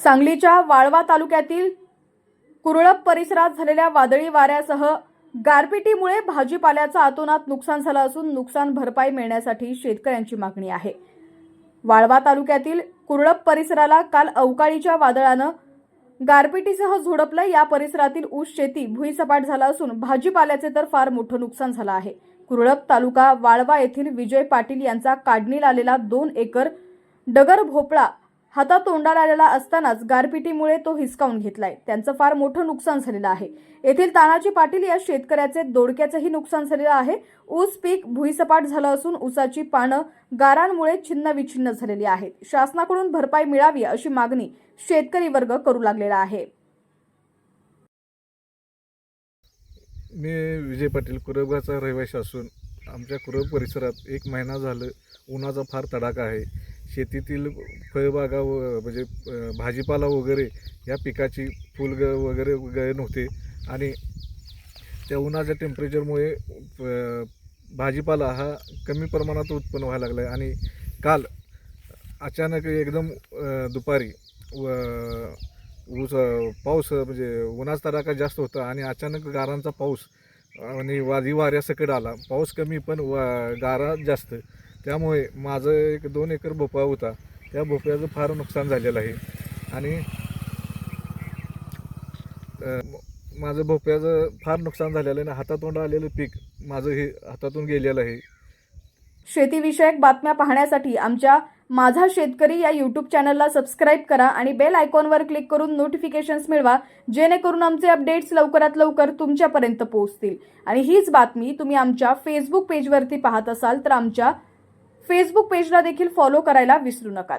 सांगलीच्या वाळवा तालुक्यातील कुरळप परिसरात झालेल्या वादळी वाऱ्यासह गारपिटीमुळे भाजीपाल्याचं अतोनात नुकसान झालं असून नुकसान भरपाई मिळण्यासाठी शेतकऱ्यांची मागणी आहे. वाळवा तालुक्यातील कुरळप परिसराला काल अवकाळीच्या वादळानं गारपिटीसह झोडपलं. या परिसरातील ऊस शेती भुईसपाट झाला असून भाजीपाल्याचे तर फार मोठं नुकसान झालं आहे. कुरळप तालुका वाळवा येथील विजय पाटील यांचा काढणीला आलेला दोन एकर डगर भोपळा हातातोंडाला आलेला असतानाच गारपिटीमुळे तो हिसकावून घेतलाय. त्यांचं फार मोठं नुकसान झालेलं आहे. येथील तानाजी पाटील या शेतकऱ्याचे दोडक्याचंही नुकसान झालेलं आहे. ऊस पीक भुईसपाट झालं असून ऊसाची पानं गारांमुळे छिन्न विछिन्न झालेली आहेत. शासनाकडून भरपाई मिळावी अशी मागणी शेतकरी वर्ग करू लागलेला आहे. मी विजय पाटील कुरबगाचा रहिवासी असून आमच्या कुरब परिसरात एक महिना झालं उन्हाचा फार तडाखा आहे. शेतीतील फळबागा व म्हणजे भाजीपाला वगैरे या पिकाची फुल ग वगैरे गळण होते. आणि त्या उन्हाच्या टेम्परेचरमुळे भाजीपाला हा कमी प्रमाणात उत्पन्न व्हायला लागला आहे आणि काल अचानक एकदम दुपारी व ऊस पाऊस म्हणजे उन्हाचा तडाखा जास्त होता आणि अचानक गारांचा पाऊस आणि वादी वाऱ्यासकट आला. पाऊस कमी पण वा गारा जास्त. त्यामुळे माझं एक दोन एकर भोपळा होता. त्या भोपळ्याचं फार नुकसान झालेलं आहे. आणि माझं भोपळ्याचं फार नुकसान झालेलं आहे आणि हातातोंड आलेलं पीक माझं हे हातातून गेलेलं आहे. शेतीविषयक बातम्या पाहण्यासाठी आमच्या माझा शेतकरी या यूट्यूब चॅनलला सबस्क्राईब करा आणि बेल आयकॉनवर क्लिक करून नोटिफिकेशन्स मिळवा जेणेकरून आमचे अपडेट्स लवकरात लवकर तुमच्यापर्यंत पोहोचतील. आणि हीच बातमी तुम्ही आमच्या फेसबुक पेजवरती पाहत असाल तर आमच्या फेसबुक पेजला देखील फॉलो करायला विसरू नका